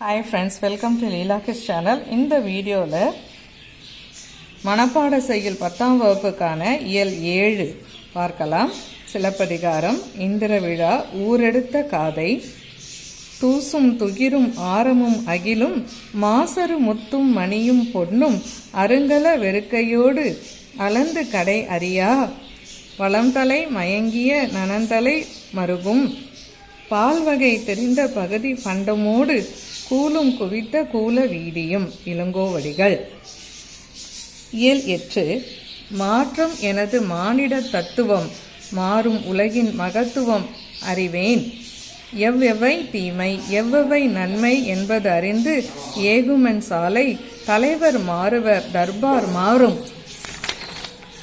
Hi friends welcome to Leelakis channel இந்த வீடியோவில் மனப்பாட செய்யுள் பத்தாம் வகுப்புக்கான இயல் ஏழு பார்க்கலாம். சிலப்பதிகாரம் இந்திர விழா ஊரெடுத்த காதை தூசும் துகிரும் ஆரமும் அகிலும் மாசரு முத்தும் மணியும் பொன்னும் அருங்கல வெறுக்கையோடு அலந்து கடை அறியா வளம்தலை மயங்கிய நனந்தலை மருகும் பால் வகை தெரிந்த பகுதி பண்டமோடு கூலும் குவித்த கூல வீதியும் இளங்கோவடிகள். இயல் எற்று மாற்றம் எனது மானிட தத்துவம் மாறும் உலகின் மகத்துவம் அறிவேன். எவ்வெவை தீமை எவ்வெவை நன்மை என்பது அறிந்து ஏகுமன் சாலை தலைவர் மாறுவர் தர்பார் மாறும்.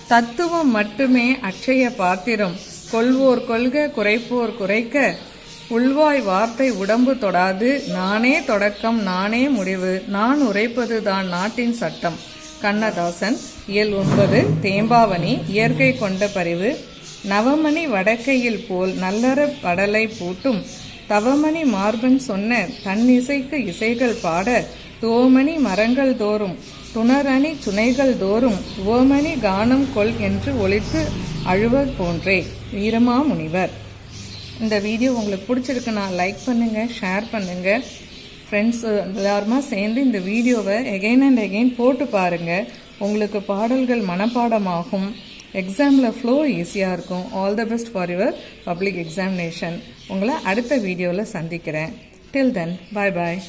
தத்துவம் மட்டுமே அட்சய பாத்திரம் கொள்வோர் கொள்க குறைப்போர் குறைக்க உள்வாய் வார்த்தை உடம்பு தொடாது. நானே தொடக்கம் நானே முடிவு. நான் உரைப்பது தான் நாட்டின் சட்டம். கண்ணதாசன் இயல் ஒன்பது தேம்பாவணி இயற்கை கொண்ட பரிவு. நவமணி வடக்கையில் போல் நல்லற படலை பூட்டும். தவமணி மார்பன் சொன்ன தன்னிசைக்கு இசைகள் பாட. தோமணி மரங்கள் தோறும். துணரணி சுனைகள் தோறும். ஓமணி கானம் கொள் என்று ஒழித்து அழுவர் போன்றே. வீரமாமுனிவர். இந்த வீடியோ உங்களுக்கு பிடிச்சிருக்குன்னா லைக் பண்ணுங்கள் ஷேர் பண்ணுங்கள் ஃப்ரெண்ட்ஸ் எல்லாருமா சேர்ந்து இந்த வீடியோவை எகெயின் அண்ட் எகெயின் போட்டு பாருங்கள் உங்களுக்கு பாடல்கள் மனப்பாடமாகும். எக்ஸாமில் ஃப்ளோ ஈஸியாக இருக்கும். All the best for your public examination உங்களை அடுத்த வீடியோவில் சந்திக்கிறேன். டில் தென் பாய் பாய்